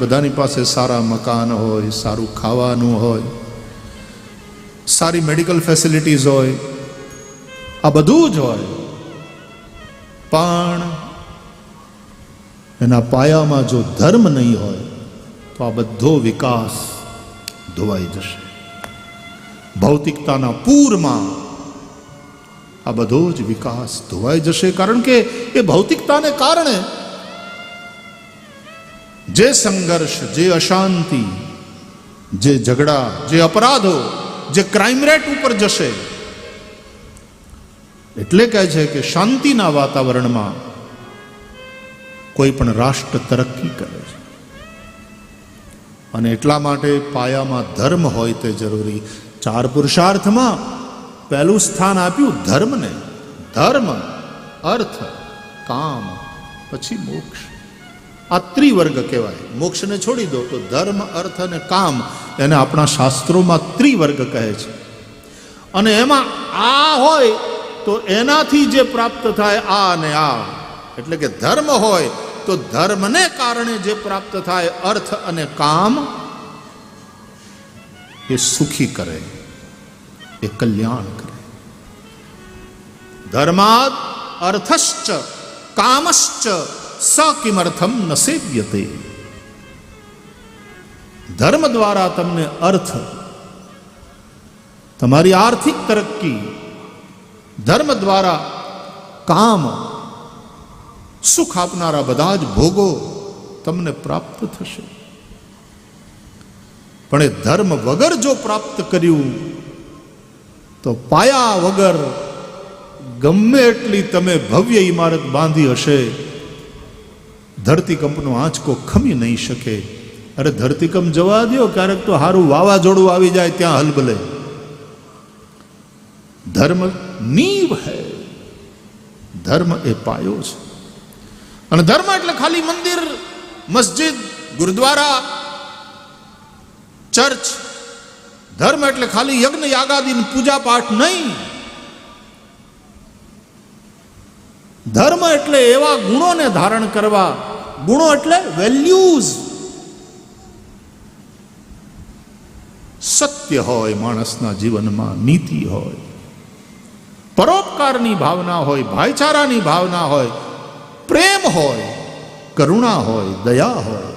બધાની પાસે સારા મકાન હોય, સારું ખાવાનું હોય, સારી મેડિકલ ફેસિલિટીઝ હોય, આ બધું જ હોય. પણ એના પાયામાં જો ધર્મ નહીં હોય, તો આ બધો વિકાસ ધોવાઈ જશે. ભૌતિકતાના પૂરમાં આ બધો જ વિકાસ ધોવાઈ જશે. કારણ કે એ ભૌતિકતાને કારણે જે સંઘર્ષ, જે અશાંતિ, જે ઝઘડા, જે અપરાધો, જે ક્રાઇમ રેટ ઉપર જશે. એટલે કહે છે કે શાંતિના વાતાવરણમાં કોઈ પણ રાષ્ટ્ર તરક્કી કરે છે. અને એટલા માટે પાયામાં ધર્મ હોય તે જરૂરી. ચાર પુરુષાર્થમાં પહેલું સ્થાન આપ્યું ધર્મને. ધર્મ, અર્થ, કામ, પછી મોક્ષ. આ ત્રિવર્ગ કહેવાય. મોક્ષને છોડી દો તો ધર્મ, અર્થ અને કામ એને આપણા શાસ્ત્રોમાં ત્રિવર્ગ કહે છે. અને એમાં આ હોય તો એનાથી જે પ્રાપ્ત થાય આ અને આ. એટલે કે ધર્મ હોય તો ધર્મને કારણે જે પ્રાપ્ત થાય અર્થ અને કામ, એ સુખી કરે, એ કલ્યાણ કરે. ધર્માદ અર્થશ્ચ, કામશ્ચ સ કિમર્થમ ન સેવ્યતે ધર્મ દ્વારા તમને અર્થ તમારી આર્થિક તરક્કી ધર્મ દ્વારા કામ સુખ આપનારા બધા જ ભોગો તમને પ્રાપ્ત થશે પણ એ ધર્મ વગર જો પ્રાપ્ત કર્યું તો પાયા વગર ગમે એટલી તમે ભવ્ય ઇમારત બાંધી હશે ધરતીકંપનો આંચકો ખમી નહીં શકે. અરે ધરતીકંપ જવા દો ક્યારેક તો સારું વાવાઝોડું આવી જાય ત્યાં હલબલે ધર્મ નીવ હૈ. ધર્મ એ પાયો છે. અને ધર્મ એટલે ખાલી મંદિર, મસ્જિદ, ગુરુદ્વારા, ચર્ચ. ધર્મ એટલે ખાલી યજ્ઞ યાગાદી પૂજા પાઠ નહીં. ધર્મ એટલે એવા ગુણોને ધારણ કરવા ગુણો એટલે વેલ્યુઝ સત્ય હોય માણસના જીવનમાં, નીતિ હોય, પરોપકારની ભાવના હોય, ભાઈચારાની ભાવના હોય, પ્રેમ હોય, કરુણા હોય, દયા હોય.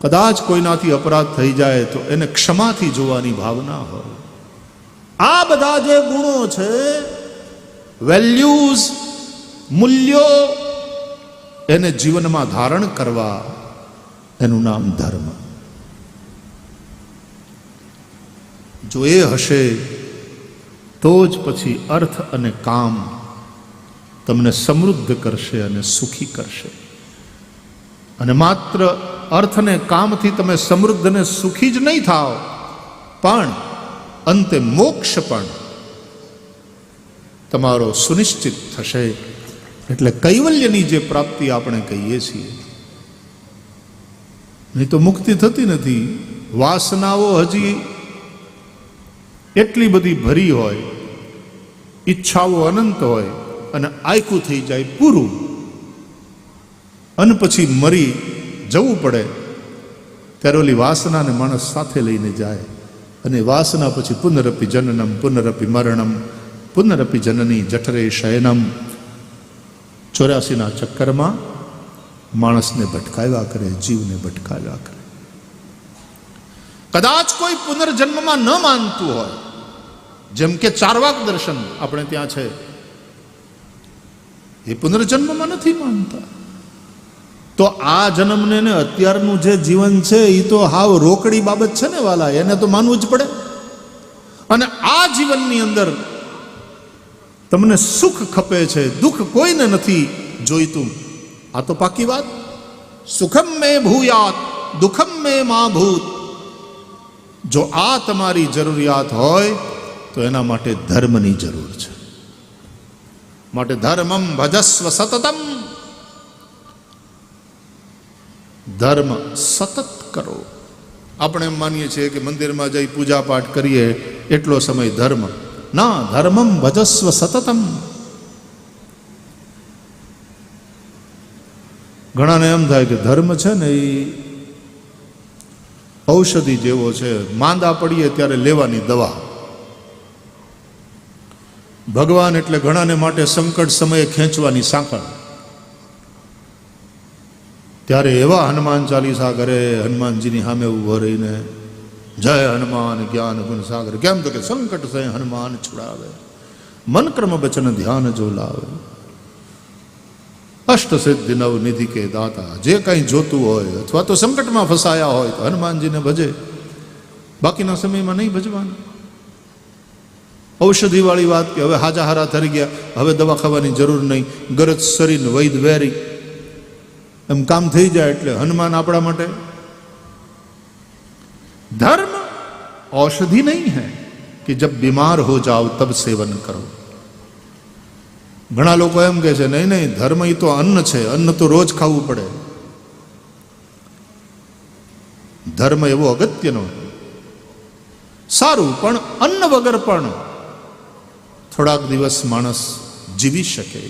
કદાચ કોઈનાથી અપરાધ થઈ જાય તો એને ક્ષમાથી જોવાની ભાવના હોય. આ બધા જે ગુણો છે વેલ્યુઝ મૂલ્યો એને જીવનમાં ધારણ કરવા એનું નામ ધર્મ. જો એ હશે, તો જ પછી અર્થ અને કામ તમને સમૃદ્ધ કરશે અને સુખી કરશે. અને માત્ર અર્થ અને કામથી તમે સમૃદ્ધ અને સુખી જ નહીં થાવ પણ અંતે મોક્ષ પણ તમારો સુનિશ્ચિત થશે. એટલે કૈવલ્યની જે પ્રાપ્તિ આપણે કહીએ છીએ, નહીં તો મુક્તિ થતી નથી. વાસનાઓ હજી એટલી બધી ભરી હોય, ઈચ્છાઓ અનંત હોય અને આયકું થઈ જાય પૂરું. અને પછી મરી જવું પડે, ત્યારે ઓલી વાસનાને માણસ સાથે લઈને જાય અને વાસના પછી પુનરપી જનનમ, પુનરપી મરણમ, પુનરપી જનની જઠરે શયનમ ચોર્યાસીના ચક્કરમાં માણસને ભટકાવ્યા કરે, જીવને ભટકાવ્યા કરે. કદાચ કોઈ પુનર્જન્મમાં ન માનતું હોય. જેમ કે ચારવાક દર્શન આપણે ત્યાં છે. એ પુનર્જન્મમાં નથી માનતા. તો આ જન્મને ને અત્યારનું જે જીવન છે એ તો હાવ રોકડી બાબત છે ને વાલા, એને તો માનવું જ પડે. અને આ જીવનની અંદર તમને સુખ ખપે છે, દુઃખ કોઈને નથી જોઈતું. આ તો પાકી વાત. સુખમ મે ભૂયાત, દુઃખમ મે મા ભૂત. જો આ તમારી જરૂરિયાત હોય, તો એના માટે ધર્મની જરૂર છે. માટે ધર્મમ ભજસ્વ સતતમ. ધર્મ સતત કરો. આપણે એમ માનીએ છીએ કે મંદિરમાં જઈ પૂજા પાઠ કરીએ, એટલો સમય ધર્મ ના ધર્મમ ભજસ્વ સતતમ ઘણાને એમ થાય કે ધર્મ છે ને એ ઔષધિ જેવો છે, માંદા પડીએ ત્યારે લેવાની દવા. ભગવાન એટલે ઘણાને માટે સંકટ સમયે ખેંચવાની સાંકળ. ત્યારે એવા હનુમાન ચાલીસા કરે, હનુમાનજીની સામે ઊભો રહીને જય હનુમાન જ્ઞાન ગુણ સાગર. કેમ તો કે સંકટ સે હનુમાન છુડાવે. મન કર્મ વચન ધ્યાન જો લાવે. અષ્ટ સિદ્ધિ નવ નિધિ કે દાતા. જે કંઈ જોતું હોય અથવા તો સંકટમાં ફસાયા હોય તો હનુમાનજીને ભજે. બાકીના સમયમાં નહીં ભજવાનું. ઔષધિવાળી વાત કે હવે હાજા હારા થઈ ગયા, હવે દવા ખાવાની જરૂર નહીં. ગરજ શરીર વૈદ વેરી. એમ કામ થઈ જાય એટલે હનુમાન આપણા માટે धर्म औषधि नहीं है कि जब बीमार हो जाओ तब सेवन करो ઘણા લોકો એમ કહે છે નહીં નહીં ધર્મ એ તો અન્ન છે અન્ન તો રોજ ખાવું પડે ધર્મ એવો અગત્યનો સારું પણ અન્ન વગર પણ થોડાક દિવસ માણસ જીવી શકે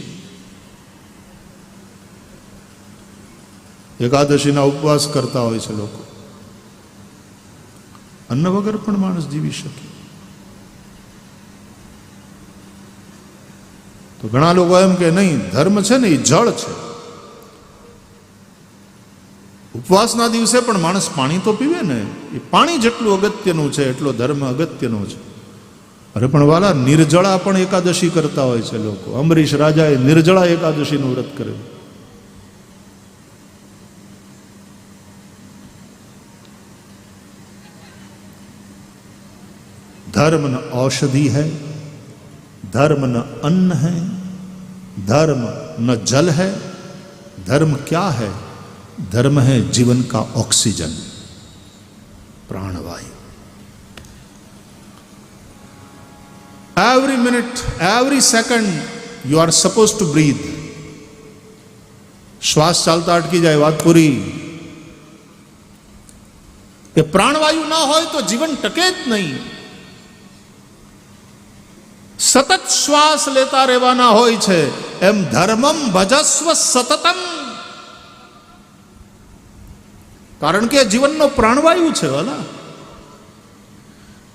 એકાદશીના ઉપવાસ કરતા હોય છે લોકો અન્ન વગર પણ માણસ જીવી શકે. તો ઘણા લોકો એમ કે નહીં, ધર્મ છે ને એ જળ છે. ઉપવાસના દિવસે પણ માણસ પાણી તો પીવે ને, એ પાણી જેટલું અગત્યનું છે, એટલો ધર્મ અગત્યનો છે. અરે પણ વાલા, નિર્જળા પણ એકાદશી કરતા હોય છે લોકો. અમરીશ રાજાએ નિર્જળા એકાદશીનું વ્રત કર્યું धर्म न औषधि है, धर्म न अन्न है, धर्म न जल है, धर्म क्या है? धर्म है जीवन का ऑक्सीजन। प्राणवायु। Every minute every second you are supposed to breathe श्वास चालता अटकी जाए, बात पूरी। प्राणवायु ना हो तो जीवन टकेत नहीं। સતત શ્વાસ લેતા રહેવાના હોય છે. એમ ધર્મમ ભજસ્વ સતતમ. કારણ કે જીવનનો પ્રાણવાયુ છે વાલા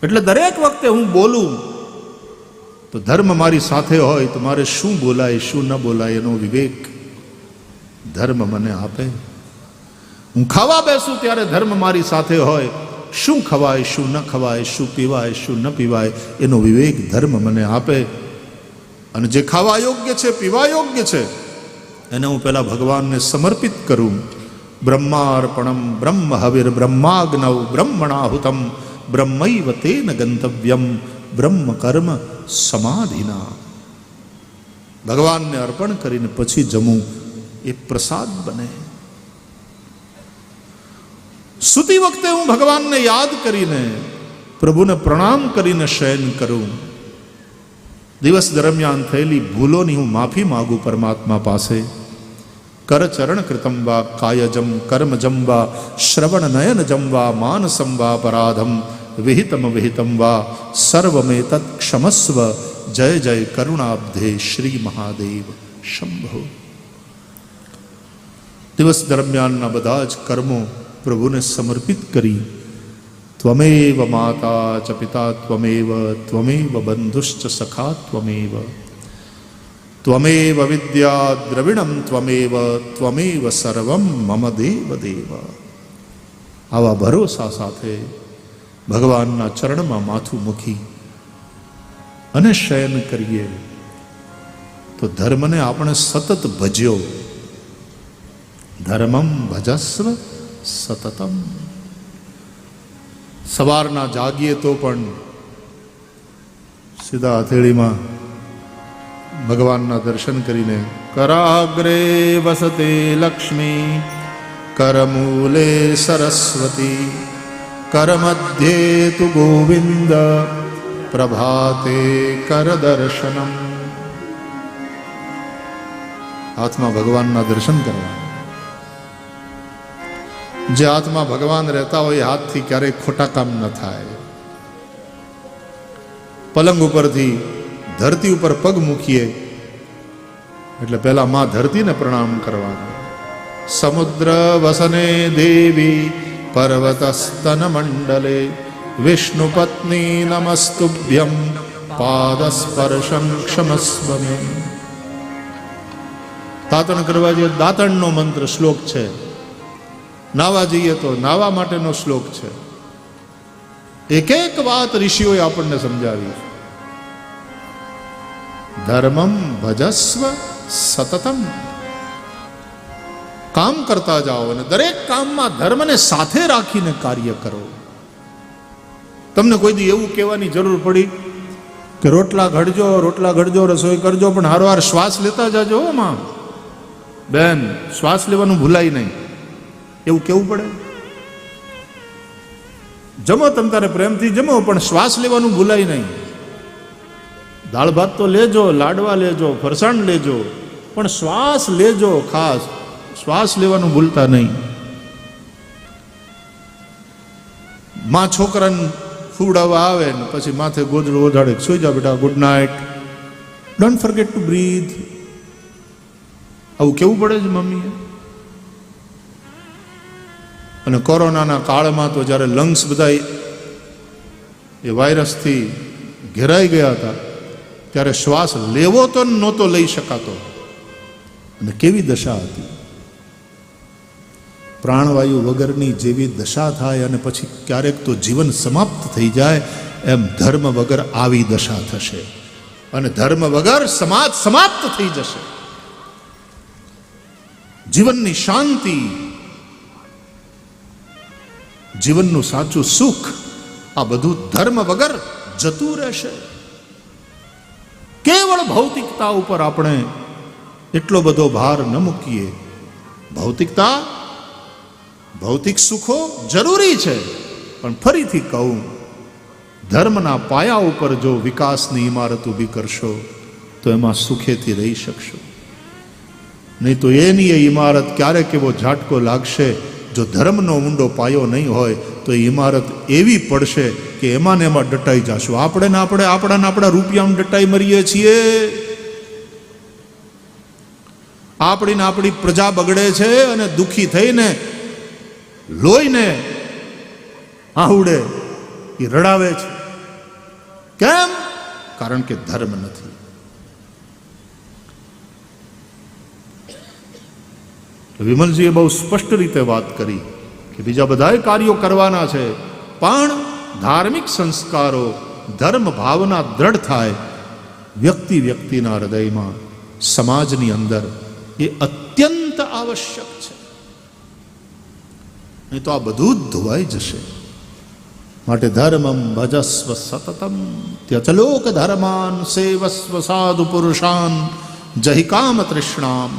એટલે દરેક વખતે હું બોલું, તો ધર્મ મારી સાથે હોય, તો મારે શું બોલાય, શું ન બોલાય, એનો વિવેક ધર્મ મને આપે. હું ખાવા બેસું ત્યારે ધર્મ મારી સાથે હોય શું ખવાય, શું ન ખવાય, શું પીવાય, શું ન પીવાય, એનો વિવેક ધર્મ મને આપે. અને જે ખાવા યોગ્ય છે, પીવા યોગ્ય છે, એને હું પહેલાં ભગવાનને સમર્પિત કરું. બ્રહ્માર્પણમ બ્રહ્મ હવિર બ્રહ્માગ્નવ બ્રહ્મણાહુતમ બ્રહ્મૈવ તેન ગંતવ્યમ બ્રહ્મ કર્મ સમાધિના. ભગવાનને અર્પણ કરીને પછી જમું એ પ્રસાદ બને. સૂતી વખતે હું ભગવાનને યાદ કરીને, પ્રભુને પ્રણામ કરીને શયન કરું. દિવસ દરમિયાન થયેલી ભૂલોની હું માફી માગું પરમાત્મા પાસે. કરચરણ કૃતમ વા, કાયજમ કર્મજમ વા, શ્રવણ નયન જમવા માનસમ વા, પરાધમ વિહિતમ વિહિતમ વા, સર્વમે ક્ષમસ્વ, જય જય કરુણાબ્ધે શ્રી મહાદેવ શંભો. દિવસ દરમિયાનના બધા જ કર્મો પ્રભુને સમર્પિત કરી, ત્વમેવ માતા ચ પિતા ત્વમેવ ત્વમેવ બંધુશ્ચ સખા ત્વમેવ. ત્વમેવ વિદ્યા દ્રવિણમ ત્વમેવ ત્વમેવ સર્વમ મમ દેવ દેવ. આવા ભરોસા સાથે ભગવાનના ચરણમાં માથું મૂકી અને શયન કરીએ, તો ધર્મને આપણે સતત ભજ્યો. ધર્મમ ભજસ્વ સતતમ. સવારના જાગીએ તો પણ સીધા હથેળીમાં ભગવાનના દર્શન કરીને કરાગ્રે વસતે લક્ષ્મી, કરમૂલે સરસ્વતી, કરમધ્યે તુ ગોવિંદ, પ્રભાતે કર દર્શનમ. હાથમાં ભગવાનના દર્શન કરવા. જે હાથમાં ભગવાન રહેતા હોય હાથથી ક્યારેય ખોટા કામ ન થાય. પલંગ ઉપરથી ધરતી ઉપર પગ મૂકીએ, એટલે પહેલા માં ધરતીને પ્રણામ કરવાનું. સમુદ્ર વસને દેવી પર્વત સ્તન મંડલે, વિષ્ણુ પત્ની નમસ્તુભ્યમ પાદસ્પર્શમ ક્ષમસ્વમે. દાતણ કરવા જે દાતણનો મંત્ર શ્લોક છે નાવા જઈએ તો નાવા માટેનો શ્લોક છે. એક એક વાત ઋષિઓએ આપણને સમજાવી. ધર્મમ ભજસ્વ સતતમ. કામ કરતા જાઓ અને દરેક કામમાં ધર્મને સાથે રાખીને કાર્ય કરો. તમને કોઈ દી એવું કહેવાની જરૂર પડી કે રોટલા ઘડજો રોટલા ઘડજો, રસોઈ કરજો, પણ હારવાર શ્વાસ લેતા જાજો માં. બેન, શ્વાસ લેવાનું ભૂલાય નહીં. એવું કેવું પડે? જમો તમ તારે પ્રેમથી જમો, પણ શ્વાસ લેવાનું ભૂલાય નહીં. દાળ ભાત તો લેજો, લાડવા લેજો, ફરસાણ લેજો, પણ શ્વાસ લેજો ખાસ. શ્વાસ લેવાનું ભૂલતા નહીં. માં છોકરાને ફૂડાવવા આવે ને પછી માથે ગોદડું ઓઢાડે સુઈ જા બેટા good night don't forget to breathe આવું કેવું પડે છે મમ્મીએ? અને કોરોનાના કાળમાં તો જ્યારે લંગ્સ બધા એ વાયરસથી ઘેરાઈ ગયા હતા, ત્યારે શ્વાસ લેવો તો નહોતો લઈ શકાતો. અને કેવી દશા હતી? પ્રાણવાયુ વગરની જેવી દશા થાય અને પછી ક્યારેક તો જીવન સમાપ્ત થઈ જાય, એમ ધર્મ વગર આવી દશા થશે. અને ધર્મ વગર સમાજ સમાપ્ત થઈ જશે. જીવનની શાંતિ જીવનનું સાચું સુખ આ બધું ધર્મ વગર જતું રહેશે. કેવળ ભૌતિકતા ઉપર આપણે એટલો બધો ભાર ન મૂકીએ. ભૌતિકતા, ભૌતિક સુખો જરૂરી છે, પણ ફરીથી કહું, ધર્મના પાયા ઉપર જો વિકાસની ઇમારત ઊભી કરશો, તો એમાં સુખેથી રહી શકશો. નહીં તો એની એ ઇમારત ક્યારેક એવો ઝાટકો લાગશે જો ધર્મનો ઊંડો પાયો નહીં હોય, તો ઇમારત એવી પડશે કે એમાં ને એમાં ડટાઈ જશું. આપણે ને આપણે, આપણા ને આપણા રૂપિયામાં ડટાઈ મરીએ છીએ. આપણી ને આપણી પ્રજા બગડે છે અને દુઃખી થઈને લોહીને આવડે એ રડાવે છે. કેમ? કારણ કે ધર્મ નથી. વિમલજીએ બહુ સ્પષ્ટ રીતે વાત કરી કે બીજા બધાય કાર્યો કરવાના છે, પણ ધાર્મિક સંસ્કારો, ધર્મ ભાવના દ્રઢ થાય. વ્યક્તિ વ્યક્તિના હૃદયમાં સમાજની અંદર એ અત્યંત આવશ્યક છે. નહીં તો આ બધું જ ધોવાઈ જશે. માટે ધર્મમ ભજસ્વ સતતમ. ત્યચલોક ધર્માન સેવસ્વ સાધુ પુરુષાન. જહિકામ તૃષ્ણામ.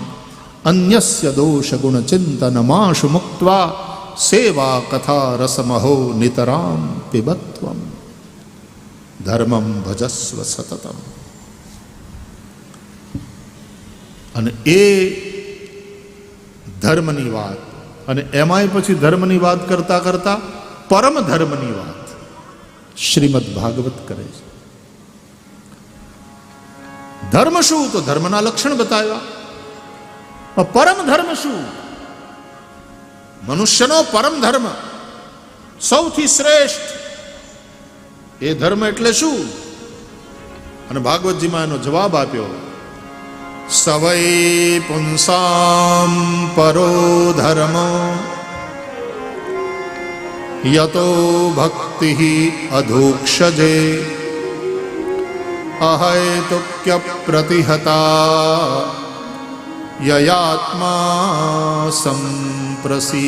અન્યસ્ય દોષ ગુણ ચિંતન માશુ મુક્ત્વા સેવા કથા રસમહો નિતરામ પિબત્વમ ધર્મમ ભજસ્વ સતતમ અને એ ધર્મની વાત અને એમાંય પછી ધર્મની વાત કરતા કરતા પરમ ધર્મની વાત શ્રીમદ ભાગવત કરે છે ધર્મ શું તો ધર્મના લક્ષણ બતાવ્યા પરમ ધર્મ શું? મનુષ્યનો પરમ ધર્મ સૌથી શ્રેષ્ઠ. એ ધર્મ એટલે શું? અને ભાગવતજીમાં એનો જવાબ આપ્યો, સવૈ પુંસામ પરો ધર્મો. યતો ભક્તિ અધોક્ષજે. અહૈતુક્ય પ્રતિહતા યયાત્મા સંપ્રસીદતી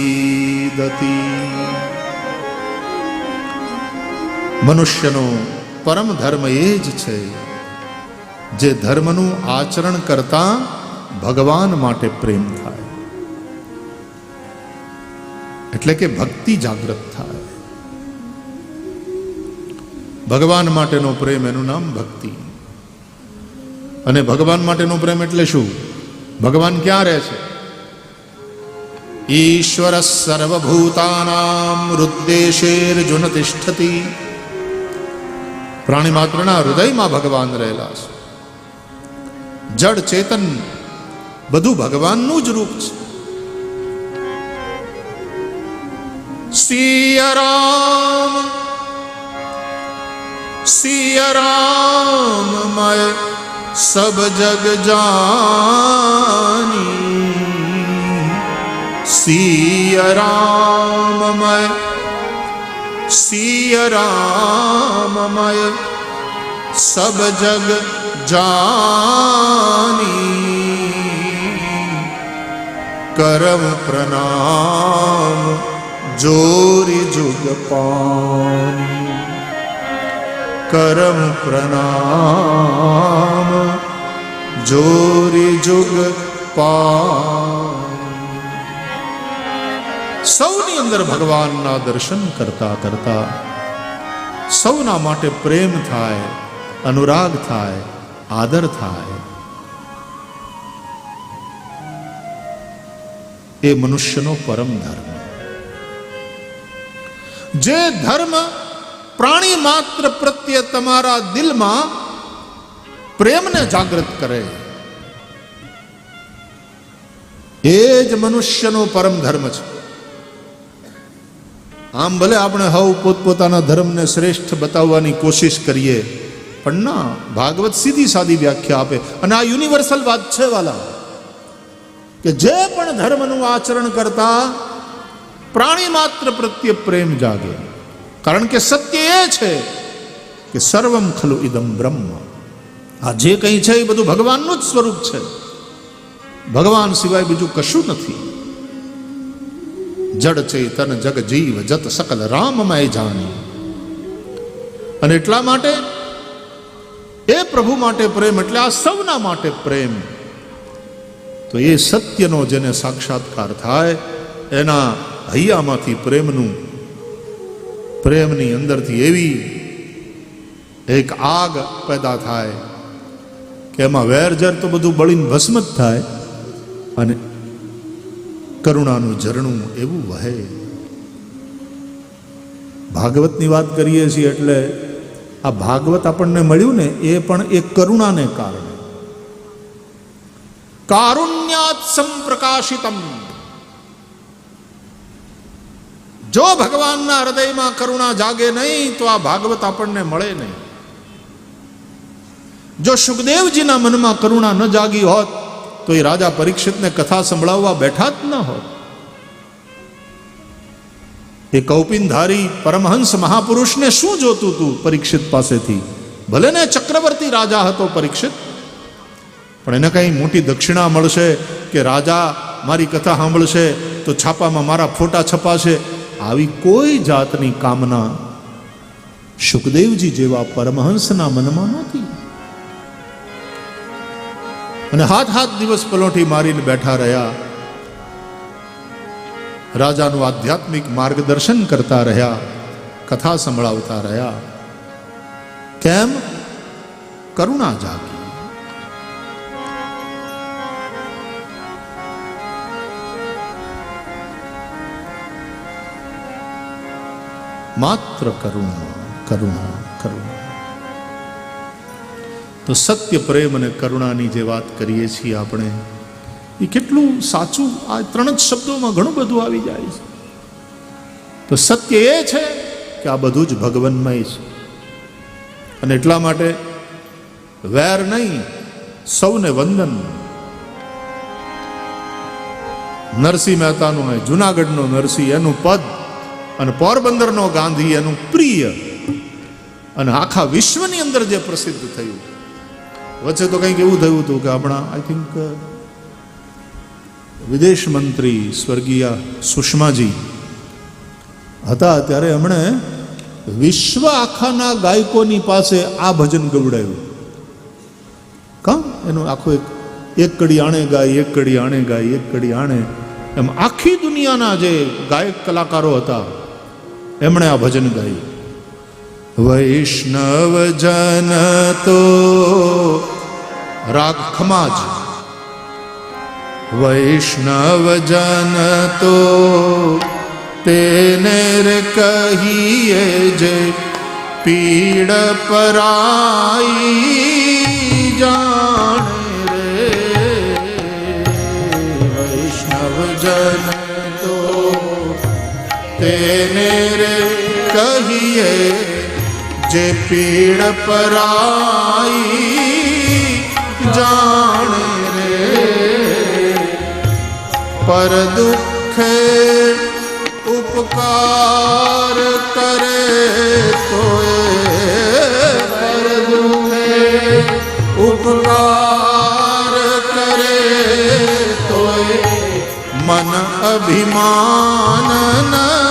મનુષ્યનો પરમ ધર્મ એ જ છે જે ધર્મનું આચરણ કરતા ભગવાન માટે પ્રેમ થાય એટલે કે ભક્તિ જાગૃત થાય ભગવાન માટેનો પ્રેમ એનું નામ ભક્તિ અને ભગવાન માટેનો પ્રેમ એટલે શું ભગવાન ક્યાં રહે છે? ઈશ્વર સર્વભૂતાનામ રુદ્દેશેર જુન તિષ્ઠતિ પ્રાણી માત્રના હૃદયમાં ભગવાન રહેલા છે. જડ ચેતન બધું ભગવાનનું જ રૂપ છે. સિયરામ સિયરામ મય सब जग जानी सिया राम मैं सिया राम मैं सब जग जानी करम प्रणाम जोरी जुग पानी करम प्रणाम જોરી જુગ પાણી સૌની અંદર ભગવાનના દર્શન કરતા કરતા સૌના માટે પ્રેમ થાય અનુરાગ થાય આદર થાય એ મનુષ્યનો પરમ ધર્મ જે ધર્મ પ્રાણી માત્ર પ્રત્યે તમારા દિલમાં પ્રેમને જાગૃત કરે. એ જ મનુષ્યનો પરમ ધર્મ છે. આમ ભલે આપણે હવ પોતપોતાના ધર્મને શ્રેષ્ઠ બતાવવાની કોશિશ કરીએ, પણ ના, ભાગવત સીધી સાદી વ્યાખ્યા આપે. અને આ યુનિવર્સલ વાત છે વાલા, કે જે પણ ધર્મનું આચરણ કરતા પ્રાણી માત્ર પ્રત્યે પ્રેમ જાગે. કારણ કે સત્ય એ છે કે સર્વમ ખલુ ઇદમ બ્રહ્મ. આ જે કંઈ છે એ બધું ભગવાનનું જ સ્વરૂપ છે. ભગવાન સિવાય બીજું કશું નથી. જડ ચેતન જગ જીવ જત સકલ રામમય જાણી અને એટલા માટે એ પ્રભુ માટે પ્રેમ એટલે આ સૌના માટે પ્રેમ. તો એ સત્યનો જેને સાક્ષાત્કાર થાય, એના હૈયામાંથી પ્રેમનું પ્રેમની અંદરથી એવી એક આગ પેદા થાય કે એમાં વેરઝેર તો બધું બળીને ભસ્મ જ થાય અને કરુણાનું ઝરણું એવું વહે. ભાગવતની વાત કરીએ છીએ એટલે આ ભાગવત આપણને મળ્યું ને એ પણ એક કરુણાને કારણે. કારુણ્યાત સંપ્રકાશિતમ. જો ભગવાનના હૃદયમાં કરુણા જાગે નહીં, તો આ ભાગવત આપણને મળે નહીં. જો સુખદેવજીના મનમાં કરુણા ન જાગી હોત, તો એ રાજા પરીક્ષિતને કથા સંભળાવવા બેઠા જ ન હોત. એ કૌપિનધારી પરમહંસ મહાપુરુષને શું જોતું તું પરીક્ષિત પાસેથી? ભલે ને ચક્રવર્તી રાજા હતો પરીક્ષિત, પણ એને કંઈ મોટી દક્ષિણા મળશે કે, રાજા, મારી કથા સાંભળશે, તો છાપામાં મારા ફોટા છપાશે આવી કોઈ જાતની કામના સુખદેવજી જેવા પરમહંસના મનમાં નહોતી. અને હાથ હાથ દિવસ પલોઠી મારીને બેઠા રહ્યા, રાજાનું આધ્યાત્મિક માર્ગદર્શન કરતા રહ્યા, કથા સંભળાવતા રહ્યા, કેમ? કરુણા જાગી. માત્ર કરુણા કરુણા કરુણા. તો સત્ય, પ્રેમ અને કરુણાની જે વાત કરીએ છીએ આપણે, એ કેટલું સાચું? આ ત્રણ જ શબ્દોમાં ઘણું બધું આવી જાય છે. તો સત્ય એ છે કે આ બધું જ ભગવન્મય છે. અને એટલા માટે વેર નહીં, સૌને વંદન. નરસિંહ મહેતાનું હોય જુનાગઢનો નરસિંહ એનું પદ અને પોરબંદરનો ગાંધી એનું પ્રિય અને આખા વિશ્વની અંદર જે પ્રસિદ્ધ થયું. વચ્ચે તો કંઈક એવું થયું હતું કે આપણા આઈ થિંક વિદેશ મંત્રી સ્વર્ગીય સુષ્માજી હતા ત્યારે એમણે વિશ્વ આખાના ગાયકોની પાસે આ ભજન ગવડાયું. કામ એનું આખું એક એક કડી આણે ગાય, એક કડી આણે ગાય, એક કડી આણે. એમ આખી દુનિયાના જે ગાયક કલાકારો હતા એમણે આ ભજન ગાયું. વૈષ્ણવ જન તો રાગ ખમાજ. વૈષ્ણવ જન તો તેને કહીએ જે પીડ પરાઈ જાણે કહીએ જે પીડ પરાઈ જાણે રે. પર દુઃખે ઉપકાર કરે તો પર દુઃખે ઉપકાર કરે તો મન અભિમાન ન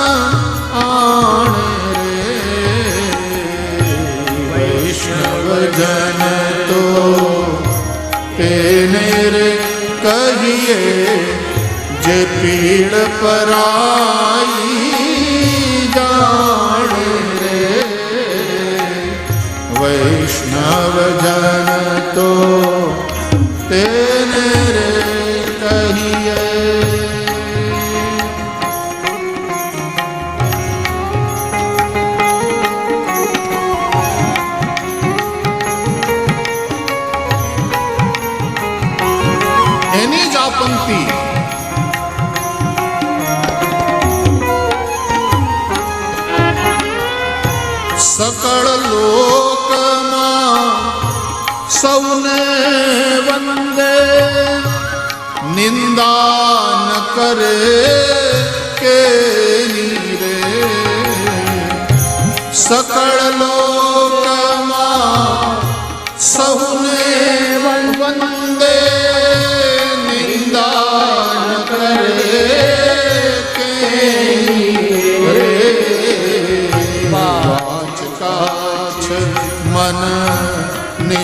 પીડ પરાઈ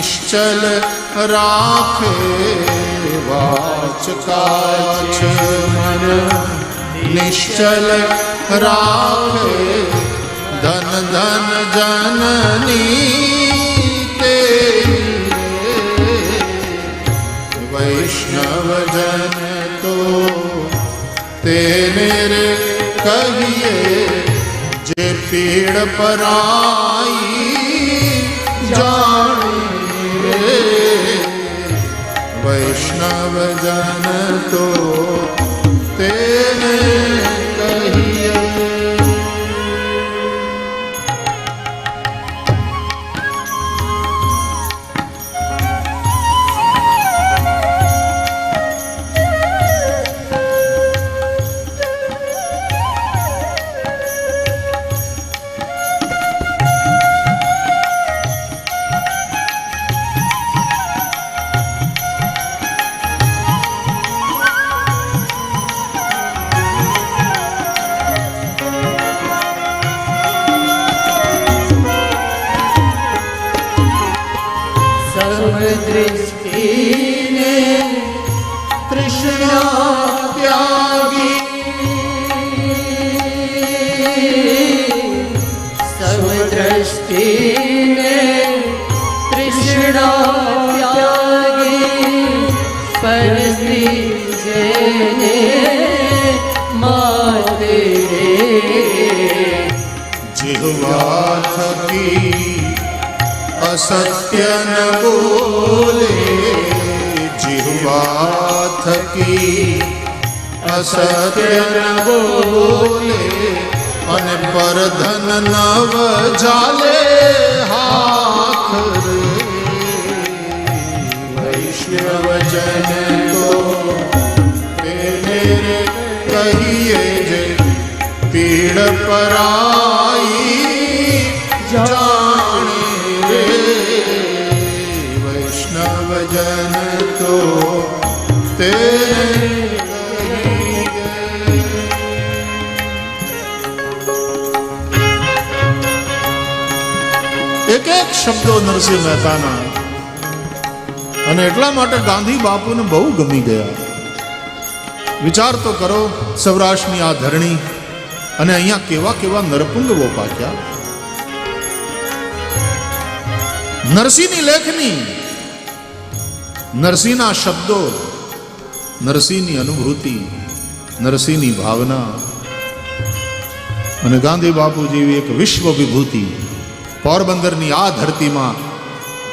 નિશ્ચલ રાખે વાચ કાચ મન નિશ્ચલ રાખે ધન ધન જનની તે વૈષ્ણવ જન તો તેને કહીએ જે પીડ પરાઈ જીહવા થકી અસત્ય ન બોલે જીહવા થકી અસત્ય ન બોલે અને પરધન નવ જાલે હાથ વૈષ્ણવજન તો કહીએ જે પીડ પરાઈ જાણે રે વૈષ્ણવજન તો તે એક એક શબ્દો નરસિંહ મહેતાના. અને એટલા માટે ગાંધી બાપુને બહુ ગમી ગયા. વિચાર તો કરો સૌરાષ્ટ્રની આ ધરણી અને અહીંયા કેવા કેવા નરપુંગવો પાક્યા. નરસિંહની લેખની, નરસિંહના શબ્દો, નરસિંહની અનુભૂતિ, નરસિંહની ભાવના અને ગાંધી બાપુ જેવી એક વિશ્વ વિભૂતિ પોરબંદરની આ ધરતીમાં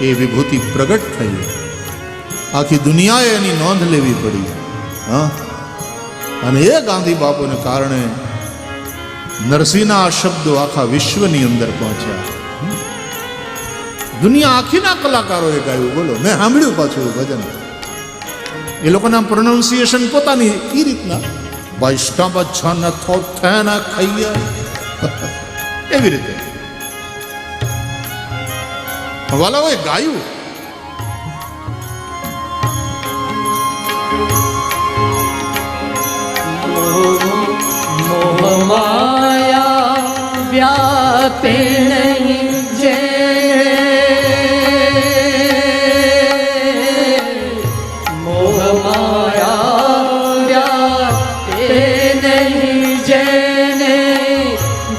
એ વિભૂતિ પ્રગટ થઈ. આખી દુનિયાએ એની નોંધ લેવી પડી. હા? અને એ ગાંધી બાપુને કારણે નરસિંહના આ શબ્દો આખા વિશ્વની અંદર પહોંચ્યા. દુનિયા આખીના કલાકારોએ ગાયું. બોલો, મેં સાંભળ્યું પાછું ભજન. એ લોકોના પ્રોનાઉન્સિએશન પોતાની એ રીતના. વૈષ્ણવ છન થોથેન ખૈયા એવી રીતે. વાલાઓએ ગાયું. વ્યાપે નહીં જે મોહ માયા વ્યાપે નહીં જેને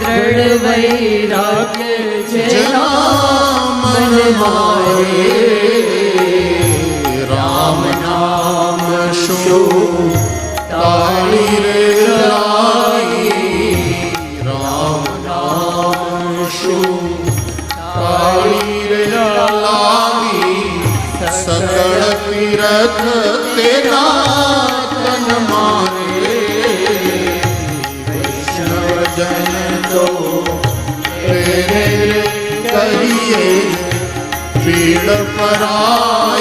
દ્રઢ राम જેના મન તીરથ તેના તન મારે વૈષ્ણવજન તો તેરે કહીએ પીડ પરાઈ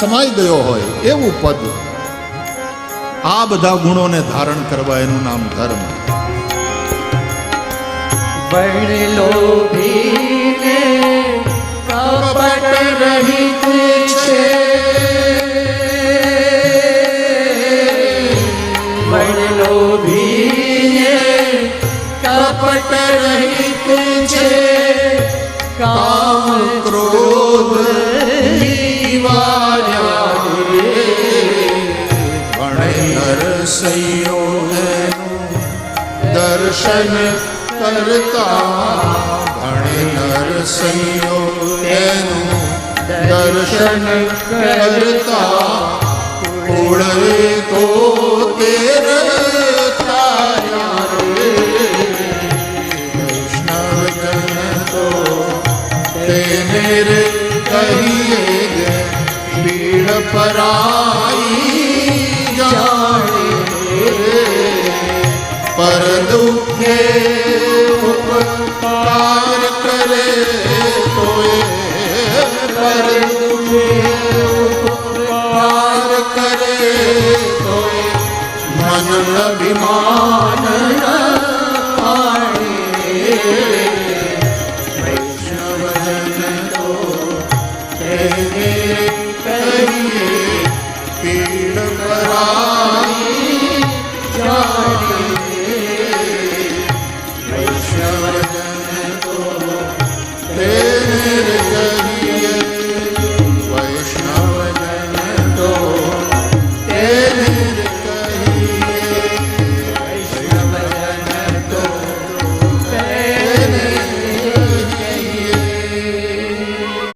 સમાઈ ગયો હોય એવું પદ. આ બધા ગુણોને ધારણ કરવા એનું નામ ધર્મ. લોભીને કપટ રહિત છે. રહિત દર્શન કરતા ભણે નરસૈયો તેનું દર્શન કરતા કુળે તો તેર થાયા રે વૈષ્ણવજન તો તેને રે કહીએ પરાઈ દુઃખે ઉપકાર કરે તોય પર દુઃખે ઉપકાર કરે તોય મન અભિમાન પાડે